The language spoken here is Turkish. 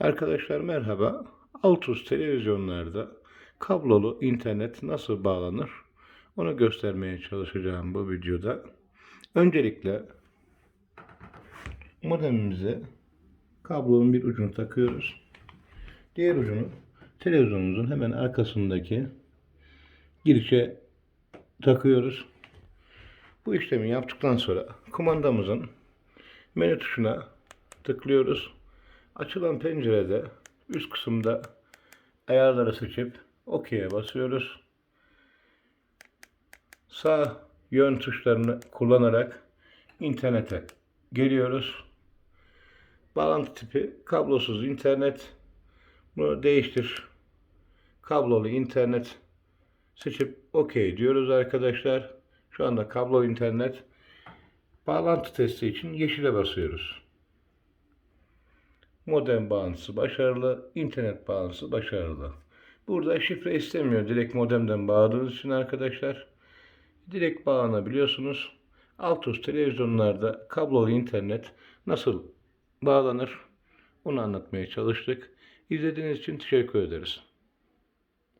Arkadaşlar merhaba. Altus televizyonlarda kablolu internet nasıl bağlanır? Onu göstermeye çalışacağım bu videoda. Öncelikle modemimize kablonun bir ucunu takıyoruz. Diğer ucunu televizyonumuzun hemen arkasındaki girişe takıyoruz. Bu işlemi yaptıktan sonra kumandamızın menü tuşuna tıklıyoruz. Açılan pencerede üst kısımda ayarları seçip OK'ye basıyoruz. Sağ yön tuşlarını kullanarak internete geliyoruz. Bağlantı tipi kablosuz internet. Bunu değiştir. Kablolu internet seçip OK diyoruz arkadaşlar. Şu anda kablo internet. Bağlantı testi için yeşile basıyoruz. Modem bağlantısı başarılı, internet bağlantısı başarılı. Burada şifre istemiyor direkt modemden bağladığınız için arkadaşlar. Direkt bağlanabiliyorsunuz. Altus televizyonlarda kablolu internet nasıl bağlanır onu anlatmaya çalıştık. İzlediğiniz için teşekkür ederiz.